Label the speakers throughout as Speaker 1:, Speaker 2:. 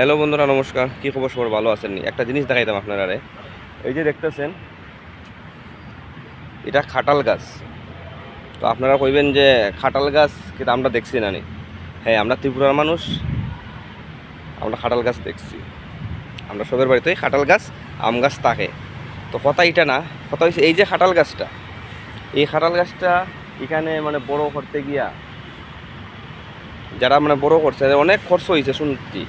Speaker 1: Hello বন্ধুরা, নমস্কার। কী খবর? সবার ভালো আছেন? নি? একটা জিনিস দেখাইতাম আপনারা এই যে দেখতেছেন, এটা খাটাল গাছ। তো আপনারা কইবেন যে, খাটাল গাছ কিন্তু আমরা দেখছি না নি? হ্যাঁ আমরা ত্রিপুরার মানুষ। আমরা খাটাল গাছ দেখছি। আমরা সবের বাড়িতেই খাটাল গাছ, আম গাছ থাকে। তো কথা এটা না, কথা হচ্ছে এই যে খাটাল গাছটা, এই খাটাল গাছটা এখানে মানে বড় করতে গিয়া, যারা মানে বড় করছে অনেক খরচ হয়েছে শুনছি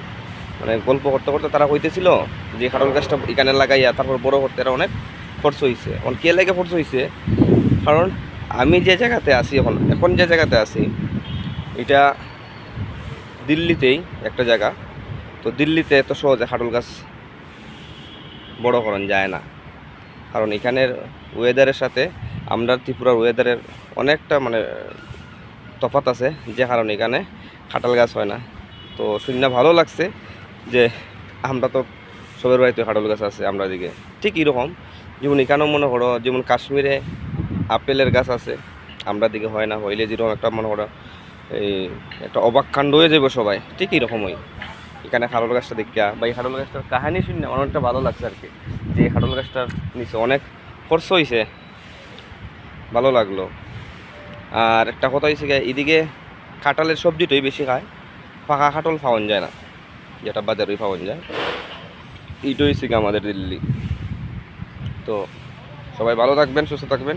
Speaker 1: মানে গল্প করতে করতে তারা কইতেছিল যে খাটল গাছটা এখানে লাগাইয়া তারপর বড় করতে এরা অনেক খরচ হয়েছে এখন কে লাগে খরচ হয়েছে কারণ আমি যে জায়গাতে আছি এখন এখন যে জায়গাতে আছি, এটা দিল্লিতেই একটা জায়গা। তো দিল্লিতে এত সহজে খাটল গাছ বড় করণ যায় না। কারণ এখানের ওয়েদারের সাথে আমরা ত্রিপুরার ওয়েদারের অনেকটা মানে তফাত আছে, যে কারণে এখানে খাটাল গাছ হয় না। তো শুনে ভালো লাগছে। যে আমরা তো সবের বাড়িতে কাঁঠাল গাছ আছে, আমরা দিকে ঠিক এরকম। যেমন এখানেও মনে করো, যেমন কাশ্মীরে আপেলের গাছ আছে, আমরা দিকে হয় না। হইলে যেরকম একটা মনে করো, এই একটা অবাক কাণ্ড হয়ে যাবে সবাই। ঠিক এরকমই। এখানে খাটল গাছটা দেখা বা এই খাটল গাছটার কাহিনী শুনে অনেকটা ভালো লাগছে আর কি। যে এই খাটল গাছটার নিচে অনেক খরচ হয়েছে ভালো লাগল। আর একটা কথা হয়েছে এদিকে কাঁঠালের সবজিটাই বেশি খায় পাকা কাঁঠাল পাওয়া যায় না। যেটা বাজারে পাওয়া যায় এইটাই হচ্ছে আমাদের দিল্লি। তো সবাই ভালো থাকবেন সুস্থ থাকবেন।